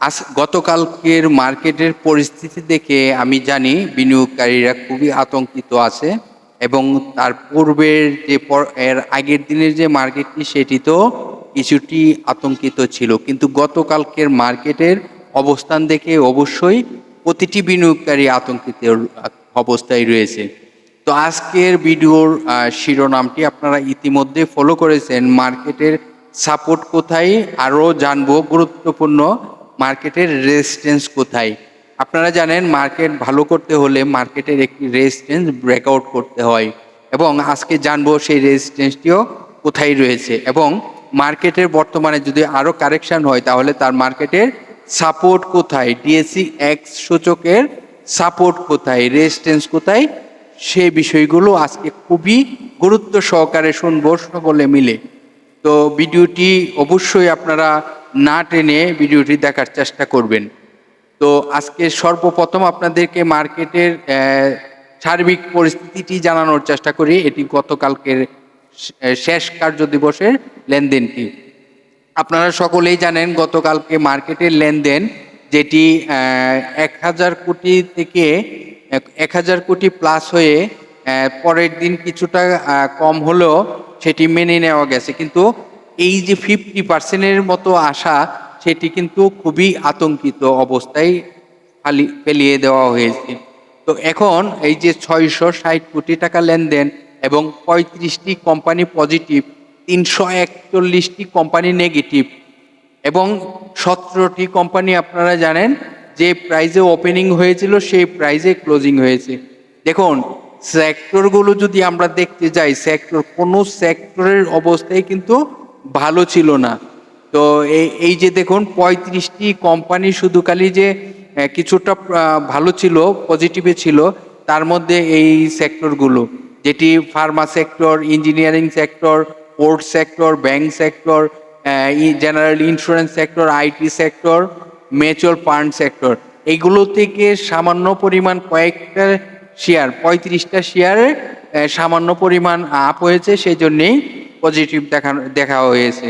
আজ গতকালকের মার্কেটের পরিস্থিতি দেখে আমি জানি বিনিয়োগকারীরা খুবই আতঙ্কিত আছে এবং তার পূর্বের যে এর আগের দিনের যে মার্কেটটি সেটি তো কিছুটি আতঙ্কিত ছিল। কিন্তু গতকালকের মার্কেটের অবস্থান দেখে অবশ্যই প্রতিটি বিনিয়োগকারী আতঙ্কিত অবস্থায় রয়েছে। তো আজকের ভিডিওর শিরোনামটি আপনারা ইতিমধ্যে ফলো করেছেন। মার্কেটের সাপোর্ট কোথায় আরও জানব, গুরুত্বপূর্ণ। মার্কেটের রেজিস্ট্যান্স কোথায়? আপনারা জানেন মার্কেট ভালো করতে হলে মার্কেটের একটি রেজিস্ট্যান্স ব্রেকআউট করতে হয় এবং আজকে জানব সেই রেজিস্ট্যান্সটিও কোথায় রয়েছে এবং মার্কেটের বর্তমানে যদি আরও কারেকশন হয় তাহলে তার মার্কেটের সাপোর্ট কোথায়? ডিএসসি এক্স সূচকের সাপোর্ট কোথায়? রেজিস্ট্যান্স কোথায়? সে বিষয়গুলো আজকে খুবই গুরুত্ব সহকারে শুনব সকলে মিলে। তো ভিডিওটি অবশ্যই আপনারা না টেনে ভিডিওটি দেখার চেষ্টা করবেন। তো আজকে সর্বপ্রথম আপনাদেরকে মার্কেটের সার্বিক পরিস্থিতিটি জানানোর চেষ্টা করি। এটি গতকালকের শেষ কার্য দিবসের লেনদেনটি। আপনারা সকলেই জানেন গতকালকে মার্কেটের লেনদেন, যেটি এক হাজার কোটি থেকে, এক হাজার কোটি প্লাস হয়ে পরের দিন কিছুটা কম হলেও সেটি মেনে নেওয়া গেছে। কিন্তু এই যে ফিফটি পার্সেন্টের মতো আশা, সেটি কিন্তু খুবই আতঙ্কিত অবস্থায় খালি ফেলিয়ে দেওয়া হয়েছে। তো এখন এই যে ছয়শো ষাট কোটি টাকা লেনদেন এবং পঁয়ত্রিশটি কোম্পানি পজিটিভ তিনশো একচল্লিশটি কোম্পানি নেগেটিভ এবং সতেরোটি কোম্পানি আপনারা জানেন, যে প্রাইজে ওপেনিং হয়েছিল, সেই প্রাইজে ক্লোজিং হয়েছে। দেখুন সেক্টরগুলো যদি আমরা দেখতে যাই সেক্টর কোনো সেক্টরের অবস্থায় কিন্তু ভালো ছিল না। তো এই এই যে দেখুন, পঁয়ত্রিশটি কোম্পানি শুধু খালি যে কিছুটা ভালো ছিল পজিটিভে ছিল, তার মধ্যে এই সেক্টরগুলো যেটি pharma sector engineering sector port sector bank sector general insurance sector IT sector mutual fund sector এইগুলো থেকে সামান্য পরিমাণ কয়েকটা শেয়ার পঁয়ত্রিশটা শেয়ারে সামান্য পরিমাণ আপ হয়েছে সেই জন্যেই পজিটিভ দেখানো দেখা হয়েছে।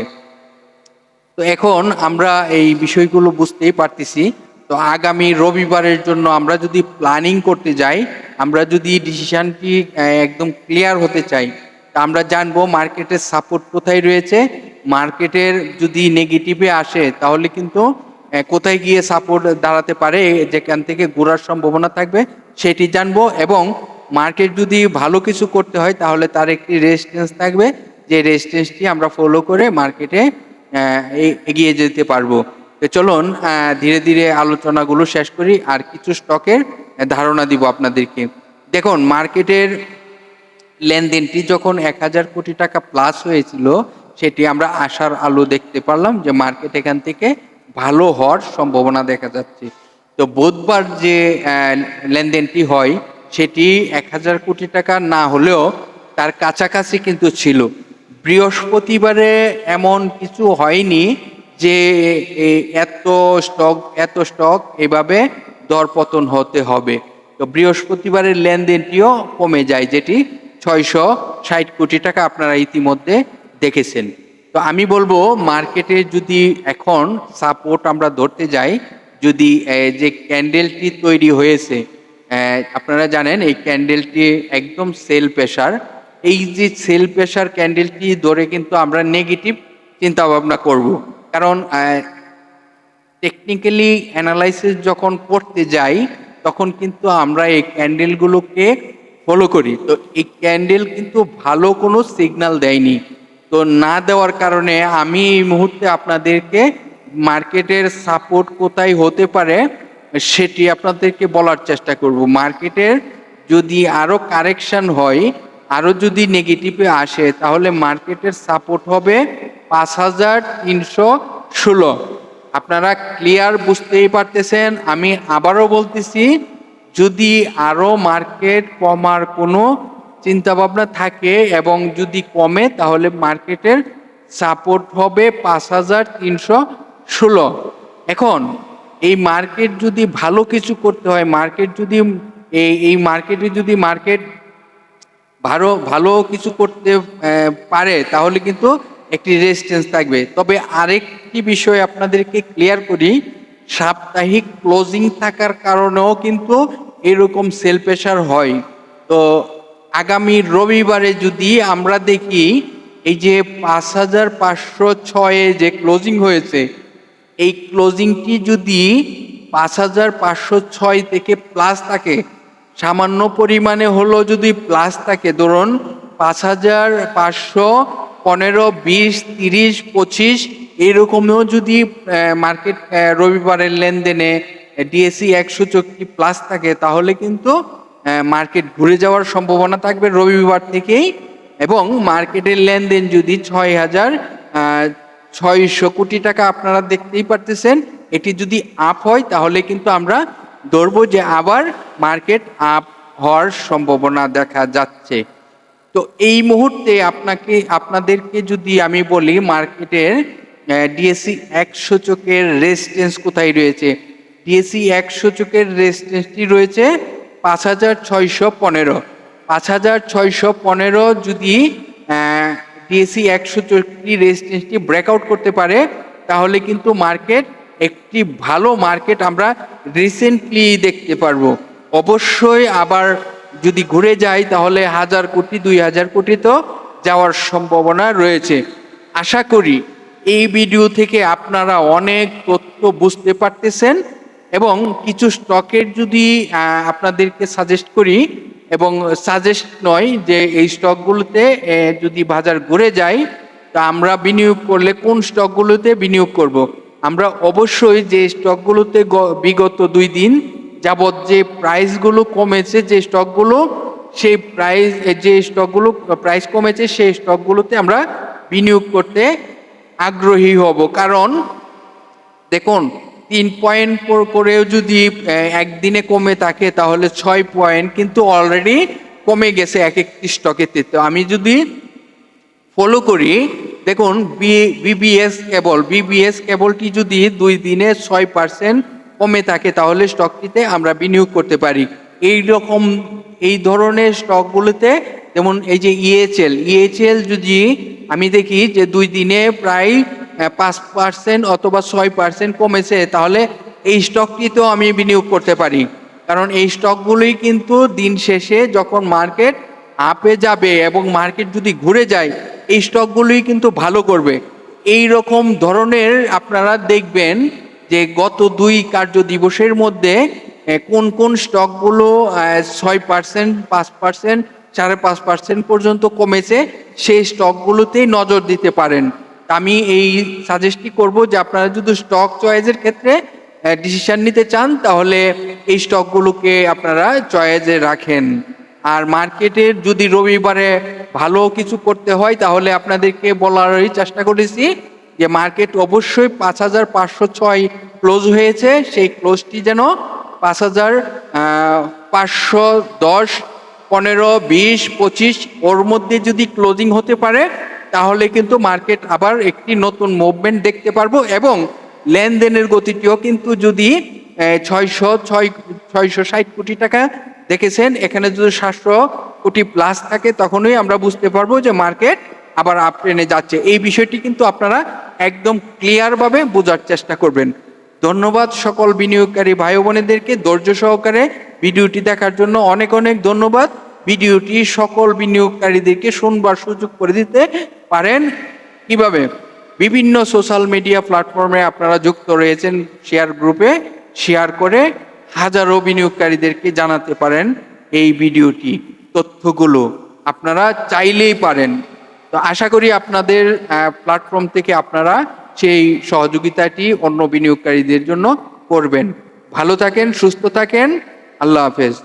তো এখন আমরা এই বিষয়গুলো বুঝতেই পারতেছি। তো আগামী রবিবারের জন্য আমরা যদি প্ল্যানিং করতে যাই, আমরা যদি ডিসিশনটি একদম ক্লিয়ার হতে চাই আমরা জানব মার্কেটের সাপোর্ট কোথায় রয়েছে। মার্কেটের যদি নেগেটিভে আসে, তাহলে কিন্তু কোথায় গিয়ে সাপোর্ট দাঁড়াতে পারে, যেখান থেকে ঘোরার সম্ভাবনা থাকবে, সেটি জানব। এবং মার্কেট যদি ভালো কিছু করতে হয়, তাহলে তার একটি রেজিস্ট্যান্স থাকবে। যে রেজিস্ট্যান্সটি আমরা ফলো করে মার্কেটে এগিয়ে যেতে পারব। তো চলুন ধীরে ধীরে আলোচনাগুলো শেষ করি, আর কিছু স্টকের ধারণা দিব আপনাদেরকে। দেখুন মার্কেটের লেনদেনটি যখন এক হাজার কোটি টাকা প্লাস হয়েছিল, সেটি আমরা আশার আলো দেখতে পারলাম যে মার্কেট এখান থেকে ভালো হওয়ার সম্ভাবনা দেখা যাচ্ছে। তো বুধবার যে লেনদেনটি হয়, সেটি এক হাজার কোটি টাকা না হলেও তার কাছাকাছি কিন্তু ছিল। বৃহস্পতিবারে এমন কিছু হয়নি যে এত স্টক এত স্টক এভাবে দরপতন হতে হবে। তো বৃহস্পতিবারের লেনদেনটিও কমে যায়, যেটি ছয়শো ষাট কোটি টাকা আপনারা ইতিমধ্যে দেখেছেন। তো আমি বলব, মার্কেটে যদি এখন সাপোর্ট আমরা ধরতে যাই, যদি যে ক্যান্ডেলটি তৈরি হয়েছে আপনারা জানেন, এই ক্যান্ডেলটি একদম সেল প্রেশার এই যে সেল প্রেশার ক্যান্ডেলটি ধরে কিন্তু আমরা নেগেটিভ চিন্তা ভাবনা করব। কারণ টেকনিক্যালি অ্যানালাইসিস যখন করতে যাই, তখন কিন্তু আমরা এই ক্যান্ডেলগুলোকে ফলো করি। তো এই ক্যান্ডেল কিন্তু ভালো কোনো সিগন্যাল দেয়নি। তো না দেওয়ার কারণে আমি এই মুহূর্তে আপনাদেরকে মার্কেটের সাপোর্ট কোথায় হতে পারে, সেটি আপনাদেরকে বলার চেষ্টা করব। মার্কেটের যদি আরও কারেকশন হয় আরও যদি নেগেটিভে আসে, তাহলে মার্কেটের সাপোর্ট হবে পাঁচ হাজার তিনশো ষোলো। আপনারা ক্লিয়ার বুঝতেই পারতেছেন, আমি আবারও বলতেছি, যদি আরও মার্কেট কমার কোনো চিন্তাভাবনা থাকে এবং যদি কমে, তাহলে মার্কেটের সাপোর্ট হবে পাঁচ হাজার তিনশো ষোলো। এখন, এই মার্কেট যদি ভালো কিছু করতে হয়, মার্কেট যদি, এই এই মার্কেটে যদি মার্কেট ভালো ভালো কিছু করতে পারে, তাহলে কিন্তু একটি রেজিস্ট্যান্স থাকবে। তবে আরেকটি বিষয় আপনাদেরকে ক্লিয়ার করি, সাপ্তাহিক ক্লোজিং থাকার কারণেও কিন্তু এরকম সেল প্রেশার হয়। তো আগামী রবিবারে যদি আমরা দেখি, এই যে পাঁচ হাজার পাঁচশো ছয়ে যে ক্লোজিং হয়েছে, এই ক্লোজিংটি যদি পাঁচ হাজার পাঁচশো ছয় থেকে প্লাস থাকে সামান্য পরিমাণে হলো যদি প্লাস থাকে, ধরুন পাঁচ হাজার পাঁচশো পনেরো, বিশ, তিরিশ, পঁচিশ, এরকমও যদি মার্কেট রবিবারের লেনদেনে ডিএসসি একশো চক্রি প্লাস থাকে, তাহলে কিন্তু মার্কেট ঘুরে যাওয়ার সম্ভাবনা থাকবে রবিবার থেকেই। এবং মার্কেটের লেনদেন যদি ছয় হাজার ছয়শো কোটি টাকা আপনারা দেখতেই পারতেছেন, এটি যদি আপ হয়, তাহলে কিন্তু আমরা ধরবো যে আবার মার্কেট আপ হওয়ার সম্ভাবনা দেখা যাচ্ছে। তো এই মুহূর্তে আপনাকে, আপনাদেরকে যদি আমি বলি মার্কেটের ডিএসসি একশো চোখের রেজিস্ট্যান্স কোথায় রয়েছে? ডিএসসি একশো চোখের রেজিস্ট্যান্সটি রয়েছে পাঁচ হাজার ছয়শো পনেরো। পাঁচ হাজার ছয়শো পনেরো যদি ডিএসসি একশো চোখটি রেজিস্ট্যান্সটি ব্রেকআউট করতে পারে, তাহলে কিন্তু মার্কেট একটি ভালো মার্কেট আমরা রিসেন্টলি দেখতে পারব অবশ্যই আবার যদি ঘুরে যায় তাহলে হাজার কোটি, দুই হাজার কোটি তো যাওয়ার সম্ভাবনা রয়েছে আশা করি এই ভিডিও থেকে আপনারা অনেক তথ্য বুঝতে পারতেছেন এবং কিছু স্টকের যদি আপনাদেরকে সাজেস্ট করি এবং সাজেস্ট নয় যে এই স্টকগুলোতে যদি বাজার ঘুরে যায় তা আমরা বিনিয়োগ করলে কোন স্টকগুলোতে বিনিয়োগ করব। আমরা অবশ্যই যে স্টকগুলোতে বিগত দুই দিন যাবৎ যে প্রাইসগুলো কমেছে, যে স্টকগুলো, সেই প্রাইস যে স্টকগুলো, প্রাইস কমেছে, সেই স্টকগুলোতে আমরা বিনিয়োগ করতে আগ্রহী হব। কারণ, দেখুন, তিন পয়েন্ট করেও যদি একদিনে কমে থাকে, তাহলে ছয় পয়েন্ট কিন্তু অলরেডি কমে গেছে এক একটি স্টকেতে তো আমি যদি ফলো করি দেখুন বিবিএস কেবল বিবিএস কেবলটি যদি দুই দিনে ছয় পার্সেন্ট কমে থাকে, তাহলে স্টকটিতে আমরা বিনিয়োগ করতে পারি। এই রকম, এই ধরনের স্টকগুলোতে যেমন এই যে ইএচএল ইএচএল যদি আমি দেখি যে দুই দিনে প্রায় পাঁচ পার্সেন্ট অথবা ছয় পার্সেন্ট কমেছে, তাহলে এই স্টকটিতেও আমি বিনিয়োগ করতে পারি। কারণ এই স্টকগুলোই কিন্তু দিন শেষে যখন মার্কেট আপে যাবে এবং মার্কেট যদি ঘুরে যায় এই স্টকগুলোই কিন্তু ভালো করবে। এই রকম ধরনের আপনারা দেখবেন যে গত দুই কার্য দিবসের মধ্যে কোন কোন স্টকগুলো ছয় পার্সেন্ট পাঁচ পার্সেন্ট সাড়ে পাঁচ পার্সেন্ট পর্যন্ত কমেছে, সেই স্টকগুলোতেই নজর দিতে পারেন। আমি এই সাজেস্টই করব যে আপনারা যদি স্টক চয়েসের ক্ষেত্রে ডিসিশন নিতে চান, তাহলে এই স্টকগুলোকে আপনারা চয়েসে রাখেন। আর মার্কেটের যদি রবিবারে ভালো কিছু করতে হয়, তাহলে আপনাদেরকে বলারই চেষ্টা করেছি যে মার্কেট অবশ্যই পাঁচ হাজার পাঁচশো ছয় ক্লোজ হয়েছে। সেই ক্লোজটি যেন পাঁচ হাজার পাঁচশো দশ, পনেরো, বিশ, পঁচিশ, ওর মধ্যে যদি ক্লোজিং হতে পারে, তাহলে কিন্তু মার্কেট আবার একটি নতুন মুভমেন্ট দেখতে পারব এবং লেনদেনের গতিটিও কিন্তু যদি ছয়শো, ছয়, ছয়শো ষাট কোটি টাকা দেখেছেন? এখানে যদি সাতশো কোটি প্লাস থাকে, তখনই আমরা বুঝতে পারব যে মার্কেট আবার আপ ট্রেনে যাচ্ছে। এই বিষয়টি কিন্তু আপনারা একদম ক্লিয়ারভাবে বোঝার চেষ্টা করবেন। ধন্যবাদ সকল বিনিয়োগকারী ভাই বোনেদেরকে ধৈর্য সহকারে ভিডিওটি দেখার জন্য অনেক অনেক ধন্যবাদ। ভিডিওটি সকল বিনিয়োগকারীদেরকে শুনবার সুযোগ করে দিতে পারেন। কীভাবে? বিভিন্ন সোশ্যাল মিডিয়া প্ল্যাটফর্মে আপনারা যুক্ত রয়েছেন শেয়ার গ্রুপে শেয়ার করে হাজারো বিনিয়োগকারীদেরকে জানাতে পারেন এই ভিডিওটি, তথ্যগুলো আপনারা চাইলেই পারেন। তো আশা করি আপনাদের প্ল্যাটফর্ম থেকে আপনারা সেই সহযোগিতাটি অন্য বিনিয়োগকারীদের জন্য করবেন। ভালো থাকেন, সুস্থ থাকেন, আল্লাহ হাফেজ।